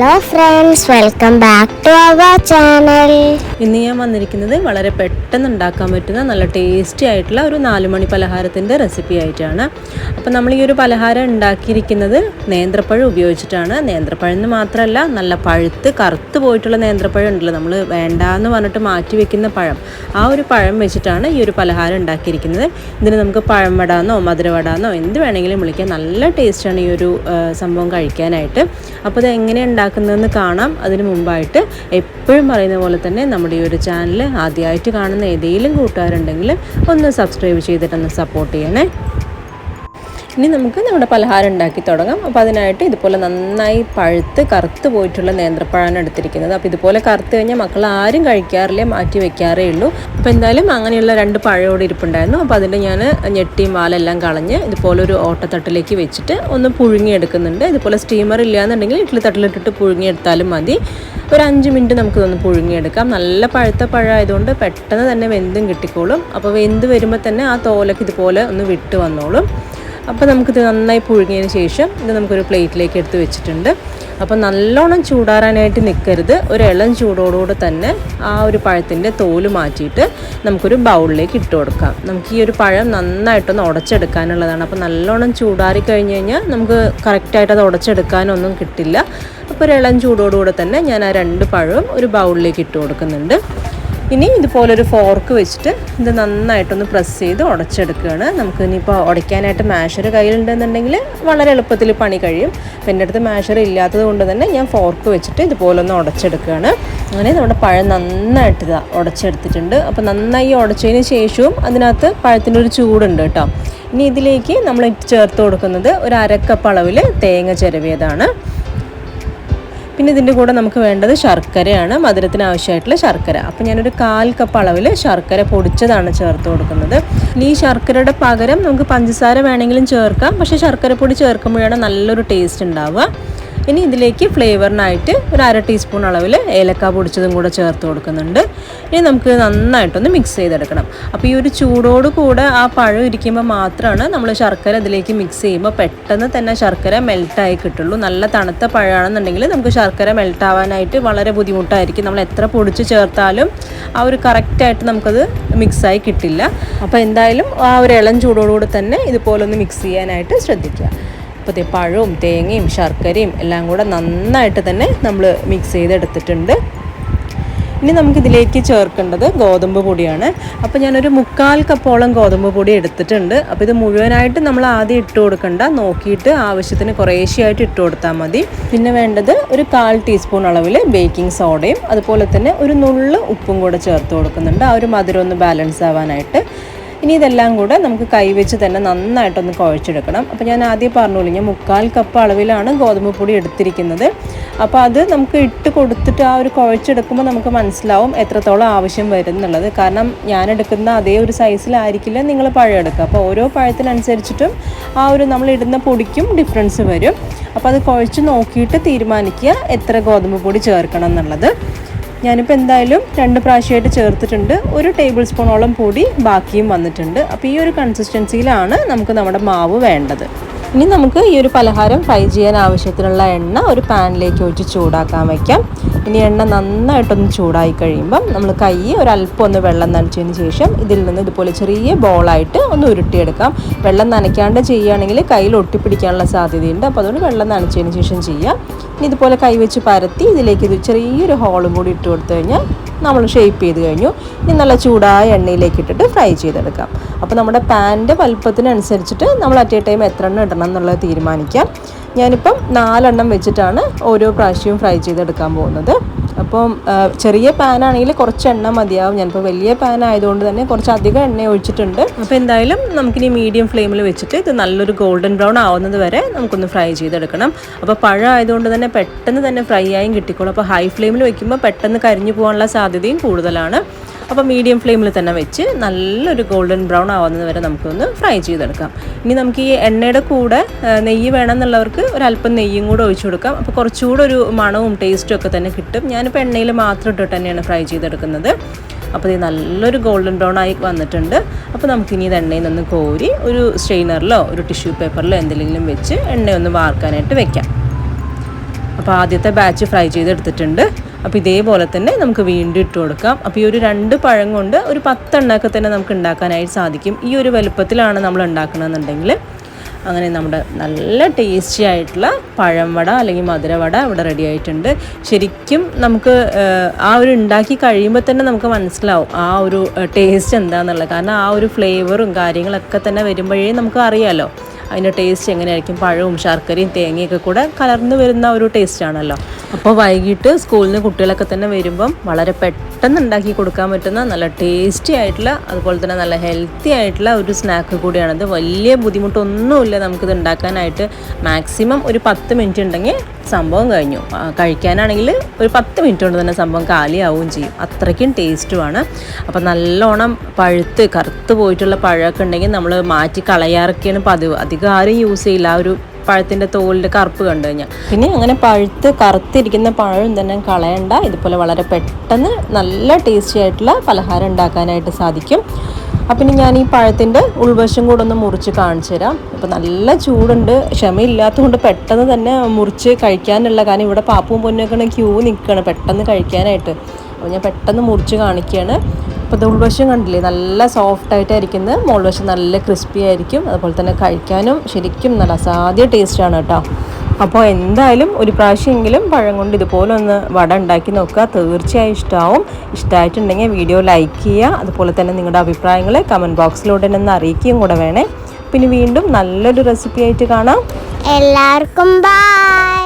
Hello friends welcome back to our channel ഇന്ന് ഞാൻ വന്നിരിക്കുന്നത് വളരെ പെട്ടെന്ന് ഉണ്ടാക്കാൻ പറ്റുന്ന നല്ല ടേസ്റ്റി ആയിട്ടുള്ള ഒരു നാലുമണി പലഹാരത്തിന്റെ റെസിപ്പി ആയിട്ടാണ്. അപ്പോൾ നമ്മൾ ഈ ഒരു പലഹാരം ഉണ്ടാക്കിയിരിക്കുന്നത് നേന്ത്രപ്പഴം ഉപയോഗിച്ചിട്ടാണ്. നേന്ത്രപ്പഴം എന്ന് മാത്രമല്ല നല്ല പഴുത്ത് കറുത്ത് പോയിട്ടുള്ള നേന്ത്രപ്പഴം ഉണ്ടല്ലോ. നമ്മൾ വേണ്ട എന്ന് പറഞ്ഞിട്ട് മാറ്റി വെക്കുന്ന പഴം. ആ ഒരു പഴം വെച്ചിട്ടാണ് ഈ ഒരു പലഹാരം ഉണ്ടാക്കിയിരിക്കുന്നത്. ഇതിന് നമുക്ക് പഴം വടാന്നോ മധുരവടാന്നോ എന്ത് വേണമെങ്കിലും വിളിക്കാം. നല്ല ടേസ്റ്റാണ് ഈ ഒരു സംഭവം കഴിക്കാനായിട്ട്. അപ്പോൾ ഇത് എങ്ങനെ ഉണ്ടാക്കുന്നതെന്ന് കാണാം. അതിന് മുമ്പായിട്ട് എപ്പോഴും പറയുന്ന പോലെ തന്നെ നമ്മുടെ ഈ ഒരു ചാനൽ ആദ്യമായിട്ട് കാണുന്ന ഏതെങ്കിലും കൂട്ടുകാരുണ്ടെങ്കിൽ ഒന്ന് സബ്സ്ക്രൈബ് ചെയ്തിട്ടൊന്ന് സപ്പോർട്ട് ചെയ്യണേ. ഇനി നമുക്ക് നമ്മുടെ പലഹാരം ഉണ്ടാക്കി തുടങ്ങാം. അപ്പോൾ അതിനായിട്ട് ഇതുപോലെ നന്നായി പഴുത്ത് കറുത്ത് പോയിട്ടുള്ള നേന്ത്രപ്പഴമാണ് എടുത്തിരിക്കുന്നത്. അപ്പോൾ ഇതുപോലെ കറുത്ത് കഴിഞ്ഞാൽ മക്കൾ ആരും കഴിക്കാറില്ല മാറ്റി വെക്കാറേ ഉള്ളൂ. അപ്പോൾ എന്തായാലും അങ്ങനെയുള്ള രണ്ട് പഴയോട് ഇരിപ്പുണ്ടായിരുന്നു. അപ്പോൾ അതിന്റെ ഞാൻ ഞെട്ടിയും വാലെല്ലാം കളഞ്ഞ് ഇതുപോലെ ഒരു ഓട്ടത്തട്ടിലേക്ക് വെച്ചിട്ട് ഒന്ന് പുഴുങ്ങിയെടുക്കുന്നുണ്ട്. ഇതുപോലെ സ്റ്റീമർ ഇല്ലയെന്നുണ്ടെങ്കിൽ ഇഡ്ഡലി തട്ടിലിട്ടിട്ട് പുഴുങ്ങിയെടുത്താലും മതി. ഒരു അഞ്ച് മിനിറ്റ് നമുക്കിതൊന്ന് പുഴുങ്ങിയെടുക്കാം. നല്ല പഴുത്ത പഴമായതുകൊണ്ട് പെട്ടെന്ന് തന്നെ വെന്തും കിട്ടിക്കോളും. അപ്പോൾ വെന്ത് വരുമ്പോൾ തന്നെ ആ തോലൊക്കെ ഇതുപോലെ ഒന്ന് വിട്ട് വന്നോളും. അപ്പോൾ നമുക്കിത് നന്നായി പുഴുങ്ങിയതിന് ശേഷം ഇത് നമുക്കൊരു പ്ലേറ്റിലേക്ക് എടുത്ത് വെച്ചിട്ടുണ്ട്. അപ്പോൾ നല്ലോണം ചൂടാറാനായിട്ട് നിൽക്കരുത് ഒരു ഇളം ചൂടോടുകൂടെ തന്നെ ആ ഒരു പഴത്തിന്റെ തോൽ മാറ്റിയിട്ട് നമുക്കൊരു ബൗളിലേക്ക് ഇട്ട് കൊടുക്കാം. നമുക്ക് ഈ ഒരു പഴം നന്നായിട്ടൊന്ന് ഉടച്ചെടുക്കാനുള്ളതാണ്. അപ്പോൾ നല്ലോണം ചൂടാറി കഴിഞ്ഞ് കഴിഞ്ഞാൽ നമുക്ക് കറക്റ്റായിട്ട് അത് ഉടച്ചെടുക്കാനൊന്നും കിട്ടില്ല. അപ്പോൾ ഒരു ഇളം ചൂടോടുകൂടെ തന്നെ ഞാൻ ആ രണ്ട് പഴവും ഒരു ബൗളിലേക്ക് ഇട്ട് കൊടുക്കുന്നുണ്ട്. ഇനി ഇതുപോലൊരു ഫോർക്ക് വെച്ചിട്ട് ഇത് നന്നായിട്ടൊന്ന് പ്രസ് ചെയ്ത് ഉടച്ചെടുക്കുകയാണ്. നമുക്ക് ഇനിയിപ്പോൾ ഉടയ്ക്കാനായിട്ട് മാഷർ കയ്യിലുണ്ടെന്നുണ്ടെങ്കിൽ വളരെ എളുപ്പത്തിൽ പണി കഴിയും. അപ്പം എന്റെ അടുത്ത് മാഷർ ഇല്ലാത്തത് കൊണ്ട് തന്നെ ഞാൻ ഫോർക്ക് വെച്ചിട്ട് ഇതുപോലൊന്ന് ഉടച്ചെടുക്കുകയാണ്. അങ്ങനെ നമ്മുടെ പഴം നന്നായിട്ട് ഇതാ ഉടച്ചെടുത്തിട്ടുണ്ട്. അപ്പോൾ നന്നായി ഉടച്ചതിന് ശേഷവും അതിനകത്ത് പഴത്തിന്റെ ഒരു ചൂടുണ്ട് കേട്ടോ. ഇനി ഇതിലേക്ക് നമ്മൾ ചേർത്ത് കൊടുക്കുന്നത് ഒരു അരക്കപ്പ് അളവിൽ തേങ്ങ ചിരവിയതാണ്. പിന്നെ ഇതിന്റെ കൂടെ നമുക്ക് വേണ്ടത് ശർക്കരയാണ് മധുരത്തിന് ആവശ്യമായിട്ടുള്ള ശർക്കര. അപ്പോൾ ഞാനൊരു കാൽ കപ്പ് അളവിൽ ശർക്കര പൊടിച്ചതാണ് ചേർത്ത് കൊടുക്കുന്നത്. ഇനി ഈ ശർക്കരയുടെ പകരം നമുക്ക് പഞ്ചസാര വേണമെങ്കിലും ചേർക്കാം. പക്ഷേ ശർക്കര പൊടി ചേർക്കുമ്പോഴാണ് നല്ലൊരു ടേസ്റ്റ് ഉണ്ടാവുക. ഇനി ഇതിലേക്ക് ഫ്ലേവറിനായിട്ട് ഒരു അര ടീസ്പൂൺ അളവിൽ ഏലക്ക പൊടിച്ചതും കൂടെ ചേർത്ത് കൊടുക്കുന്നുണ്ട്. ഇനി നമുക്ക് നന്നായിട്ടൊന്ന് മിക്സ് ചെയ്തെടുക്കണം. അപ്പോൾ ഈ ഒരു ചൂടോട് കൂടെ ആ പഴം ഇരിക്കുമ്പോൾ മാത്രമാണ് നമ്മൾ ശർക്കര ഇതിലേക്ക് മിക്സ് ചെയ്യുമ്പോൾ പെട്ടെന്ന് തന്നെ ശർക്കര മെൽട്ടായി കിട്ടുള്ളൂ. നല്ല തണുത്ത പഴമാണെന്നുണ്ടെങ്കിൽ നമുക്ക് ശർക്കര മെൽട്ടാവാനായിട്ട് വളരെ ബുദ്ധിമുട്ടായിരിക്കും. നമ്മൾ എത്ര പൊടിച്ച് ചേർത്താലും ആ ഒരു കറക്റ്റായിട്ട് നമുക്കത് മിക്സായി കിട്ടില്ല. അപ്പോൾ എന്തായാലും ആ ഒരു ഇളം ചൂടോടുകൂടി തന്നെ ഇതുപോലൊന്ന് മിക്സ് ചെയ്യാനായിട്ട് ശ്രദ്ധിക്കുക. അപ്പോൾ പഴവും തേങ്ങയും ശർക്കരയും എല്ലാം കൂടെ നന്നായിട്ട് തന്നെ നമ്മൾ മിക്സ് ചെയ്തെടുത്തിട്ടുണ്ട്. ഇനി നമുക്കിതിലേക്ക് ചേർക്കേണ്ടത് ഗോതമ്പ് പൊടിയാണ്. അപ്പോൾ ഞാനൊരു മുക്കാൽ കപ്പോളം ഗോതമ്പ് പൊടി എടുത്തിട്ടുണ്ട്. അപ്പോൾ ഇത് മുഴുവനായിട്ട് നമ്മൾ ആദ്യം ഇട്ട് കൊടുക്കണ്ട. നോക്കിയിട്ട് ആവശ്യത്തിന് കുറേശ്ശെയായിട്ട് ഇട്ട് കൊടുത്താൽ മതി. പിന്നെ വേണ്ടത് ഒരു കാൽ ടീസ്പൂൺ അളവിൽ ബേക്കിംഗ് സോഡയും അതുപോലെ തന്നെ ഒരു നുള്ള് ഉപ്പും കൂടെ ചേർത്ത് കൊടുക്കുന്നുണ്ട്. ആ ഒരു മധുരം ഒന്ന് ബാലൻസ് ആവാനായിട്ട്. ഇനി ഇതെല്ലാം കൂടെ നമുക്ക് കൈവച്ച് തന്നെ നന്നായിട്ടൊന്ന് കുഴച്ചെടുക്കണം. അപ്പോൾ ഞാൻ ആദ്യം പറഞ്ഞോളൂ ഞാൻ മുക്കാൽ കപ്പ് അളവിലാണ് ഗോതമ്പ് പൊടി എടുത്തിരിക്കുന്നത്. അപ്പോൾ അത് നമുക്ക് ഇട്ട് കൊടുത്തിട്ട് ആ ഒരു കുഴച്ചെടുക്കുമ്പോൾ നമുക്ക് മനസ്സിലാവും എത്രത്തോളം ആവശ്യം വരും എന്നുള്ളത് കാരണം ഞാൻ എടുക്കുന്ന അതേ ഒരു സൈസിലായിരിക്കില്ല നിങ്ങൾ പഴം എടുക്കുക. അപ്പോൾ ഓരോ പഴത്തിനനുസരിച്ചിട്ടും ആ ഒരു നമ്മൾ ഇടുന്ന പൊടിക്കും ഡിഫറൻസ് വരും. അപ്പോൾ അത് കുഴച്ച് നോക്കിയിട്ട് തീരുമാനിക്കുക എത്ര ഗോതമ്പ് പൊടി ചേർക്കണം എന്നുള്ളത്. ഞാനിപ്പോൾ എന്തായാലും രണ്ട് പ്രാവശ്യമായിട്ട് ചേർത്തിട്ടുണ്ട്. ഒരു ടേബിൾ സ്പൂണോളം പൊടി ബാക്കിയും വന്നിട്ടുണ്ട്. അപ്പോൾ ഈ ഒരു കൺസിസ്റ്റൻസിയിലാണ് നമുക്ക് നമ്മുടെ മാവ് വേണ്ടത്. ഇനി നമുക്ക് ഈ ഒരു പലഹാരം ഫ്രൈ ചെയ്യാൻ ആവശ്യത്തിനുള്ള എണ്ണ ഒരു പാനിലേക്ക് ഒഴിച്ച് ചൂടാക്കാൻ വയ്ക്കാം ഇനി എണ്ണ നന്നായിട്ടൊന്ന് ചൂടായി കഴിയുമ്പം നമ്മൾ കൈ ഒരല്പം ഒന്ന് വെള്ളം നനച്ചതിന് ശേഷം ഇതിൽ നിന്ന് ഇതുപോലെ ചെറിയ ബോളായിട്ട് ഒന്ന് ഉരുട്ടിയെടുക്കാം. വെള്ളം നനയ്ക്കാണ്ട് ചെയ്യുകയാണെങ്കിൽ കയ്യിൽ ഒട്ടിപ്പിടിക്കാനുള്ള സാധ്യതയുണ്ട്. അപ്പോൾ അതുകൊണ്ട് വെള്ളം നനച്ചതിന് ശേഷം ചെയ്യാം. ഇനി ഇതുപോലെ കൈ വെച്ച് പരത്തി ഇതിലേക്ക് ഇത് ചെറിയൊരു ഹോളും കൂടി ഇട്ട് കൊടുത്തു കഴിഞ്ഞാൽ നമ്മൾ ഷേപ്പ് ചെയ്ത് കഴിഞ്ഞു. ഇനി നല്ല ചൂടായ എണ്ണയിലേക്ക് ഇട്ടിട്ട് ഫ്രൈ ചെയ്തെടുക്കാം. അപ്പോൾ നമ്മുടെ പാന്റെ വലുപ്പത്തിനനുസരിച്ചിട്ട് നമ്മൾ അറ്റ് എ ടൈം എത്ര എണ്ണം ഇടണം എന്നുള്ളത് തീരുമാനിക്കാം. ഞാനിപ്പം നാലെണ്ണം വെച്ചിട്ടാണ് ഓരോ പ്രാവശ്യവും ഫ്രൈ ചെയ്തെടുക്കാൻ പോകുന്നത്. അപ്പം ചെറിയ പാൻ ആണെങ്കിൽ കുറച്ച് എണ്ണ മതിയാവും. ഞാനിപ്പോൾ വലിയ പാൻ ആയതുകൊണ്ട് തന്നെ കുറച്ച് അധികം എണ്ണ ഒഴിച്ചിട്ടുണ്ട്. അപ്പോൾ എന്തായാലും നമുക്കിനി മീഡിയം ഫ്ലെയിമിൽ വെച്ചിട്ട് ഇത് നല്ലൊരു ഗോൾഡൻ ബ്രൗൺ ആവുന്നത് വരെ നമുക്കൊന്ന് ഫ്രൈ ചെയ്തെടുക്കണം. അപ്പോൾ പഴം ആയതുകൊണ്ട് തന്നെ പെട്ടെന്ന് തന്നെ ഫ്രൈ ആയും കിട്ടിക്കോളും. അപ്പോൾ ഹൈ ഫ്ലെയിമിൽ വെക്കുമ്പോൾ പെട്ടെന്ന് കരിഞ്ഞു പോകാനുള്ള സാധ്യതയും കൂടുതലാണ്. അപ്പോൾ മീഡിയം ഫ്ലെയിമിൽ തന്നെ വെച്ച് നല്ലൊരു ഗോൾഡൻ ബ്രൗൺ ആവുന്നത് വരെ നമുക്കൊന്ന് ഫ്രൈ ചെയ്തെടുക്കാം. ഇനി നമുക്ക് ഈ എണ്ണയുടെ കൂടെ നെയ്യ് വേണമെന്നുള്ളവർക്ക് ഒരല്പം നെയ്യും കൂടെ ഒഴിച്ചു കൊടുക്കാം. അപ്പോൾ കുറച്ചുകൂടെ ഒരു മണവും ടേസ്റ്റും ഒക്കെ തന്നെ കിട്ടും. ഞാനിപ്പോൾ എണ്ണയിൽ മാത്രം ഇട്ടിട്ട് തന്നെയാണ് ഫ്രൈ ചെയ്തെടുക്കുന്നത്. അപ്പോൾ ഇത് നല്ലൊരു ഗോൾഡൻ ബ്രൗൺ ആയി വന്നിട്ടുണ്ട്. അപ്പോൾ നമുക്കിനി ഇത് എണ്ണയിൽ നിന്ന് കോരി ഒരു സ്ട്രെയിനറിലോ ഒരു ടിഷ്യൂ പേപ്പറിലോ എന്തെങ്കിലും വെച്ച് എണ്ണയൊന്ന് വാർക്കാനായിട്ട് വെക്കാം. അപ്പോൾ ആദ്യത്തെ ബാച്ച് ഫ്രൈ ചെയ്തെടുത്തിട്ടുണ്ട്. അപ്പോൾ ഇതേപോലെ തന്നെ നമുക്ക് വീണ്ടും ഇട്ട് കൊടുക്കാം. അപ്പോൾ ഈ ഒരു രണ്ട് പഴം കൊണ്ട് ഒരു പത്തെണ്ണമൊക്കെ തന്നെ നമുക്ക് ഉണ്ടാക്കാനായിട്ട് സാധിക്കും. ഈ ഒരു വലുപ്പത്തിലാണ് നമ്മൾ ഉണ്ടാക്കണമെന്നുണ്ടെങ്കിൽ അങ്ങനെ നമ്മുടെ നല്ല ടേസ്റ്റി ആയിട്ടുള്ള പഴം വട അല്ലെങ്കിൽ മധുരവട ഇവിടെ റെഡി ആയിട്ടുണ്ട്. ശരിക്കും നമുക്ക് ആ ഒരു ഉണ്ടാക്കി കഴിയുമ്പോൾ തന്നെ നമുക്ക് മനസ്സിലാവും ആ ഒരു ടേസ്റ്റ് എന്താണെന്നുള്ളത് കാരണം ആ ഒരു ഫ്ലേവറും കാര്യങ്ങളൊക്കെ തന്നെ വരുമ്പോഴേ നമുക്ക് അറിയാമല്ലോ അതിന്റെ ടേസ്റ്റ് എങ്ങനെയായിരിക്കും? പഴവും ശർക്കരയും തേങ്ങയൊക്കെ കൂടെ കലർന്ന് വരുന്ന ഒരു ടേസ്റ്റ് ആണല്ലോ. അപ്പോൾ വൈകിട്ട് സ്കൂളിൽ നിന്ന് കുട്ടികളൊക്കെ തന്നെ വരുമ്പം വളരെ പെട്ടെന്ന് ഉണ്ടാക്കി കൊടുക്കാൻ പറ്റുന്ന നല്ല ടേസ്റ്റി ആയിട്ടുള്ള അതുപോലെ തന്നെ നല്ല ഹെൽത്തി ആയിട്ടുള്ള ഒരു സ്നാക്ക് കൂടിയാണത്. വലിയ ബുദ്ധിമുട്ടൊന്നുമില്ല നമുക്കിത് ഉണ്ടാക്കാനായിട്ട്. മാക്സിമം ഒരു പത്ത് മിനിറ്റ് ഉണ്ടെങ്കിൽ സംഭവം കഴിഞ്ഞു. കഴിക്കാനാണെങ്കിൽ ഒരു പത്ത് മിനിറ്റ് കൊണ്ട് തന്നെ സംഭവം കാലിയാവുകയും ചെയ്യും. അത്രയ്ക്കും ടേസ്റ്റുമാണ്. അപ്പോൾ നല്ലോണം പഴുത്ത് കറുത്ത് പോയിട്ടുള്ള പഴമൊക്കെ ഉണ്ടെങ്കിൽ നമ്മൾ മാറ്റി കളയാറൊക്കെയാണ് പതിവ്. അധികം ആരും യൂസ് ചെയ്യില്ല. ആ ഒരു പഴത്തിന്റെ തോലിന്റെ കറുപ്പ് കണ്ടു കഴിഞ്ഞാൽ. പിന്നെ അങ്ങനെ പഴുത്ത് കറുത്തിരിക്കുന്ന പഴം തന്നെ കളയണ്ട. ഇതുപോലെ വളരെ പെട്ടെന്ന് നല്ല ടേസ്റ്റി ആയിട്ടുള്ള പലഹാരം ഉണ്ടാക്കാനായിട്ട് സാധിക്കും. അപ്പം ഞാൻ ഈ പഴത്തിന്റെ ഉൾവശം കൂടെ ഒന്ന് മുറിച്ച് കാണിച്ചു തരാം. ഇപ്പം നല്ല ചൂടുണ്ട്. ക്ഷമയില്ലാത്തതുകൊണ്ട് പെട്ടെന്ന് തന്നെ മുറിച്ച് കഴിക്കാനുള്ള കാരണം ഇവിടെ പാപ്പും പൊന്നൊക്കെ ക്യൂ നിൽക്കുകയാണ് പെട്ടെന്ന് കഴിക്കാനായിട്ട്. അപ്പോൾ ഞാൻ പെട്ടെന്ന് മുറിച്ച് കാണിക്കുകയാണ്. അപ്പോൾ ഇത് ഉൾവശം കണ്ടില്ലേ? നല്ല സോഫ്റ്റ് ആയിട്ടായിരിക്കുന്നത് മുകൾവശം നല്ല ക്രിസ്പി ആയിരിക്കും. അതുപോലെ തന്നെ കഴിക്കാനും ശരിക്കും നല്ല അസാധ്യ ടേസ്റ്റാണ് കേട്ടോ. അപ്പോൾ എന്തായാലും ഒരു പ്രാവശ്യമെങ്കിലും പഴം കൊണ്ട് ഇതുപോലെ ഒന്ന് വട ഉണ്ടാക്കി നോക്കുക. തീർച്ചയായും ഇഷ്ടമാവും ഇഷ്ടമായിട്ടുണ്ടെങ്കിൽ വീഡിയോ ലൈക്ക് ചെയ്യുക. അതുപോലെ തന്നെ നിങ്ങളുടെ അഭിപ്രായങ്ങൾ കമന്റ് ബോക്സിലൂടെ ഒന്ന് അറിയിക്കുകയും കൂടെ വേണേ. പിന്നെ വീണ്ടും നല്ലൊരു റെസിപ്പി ആയിട്ട് കാണാം. എല്ലാവർക്കും ബൈ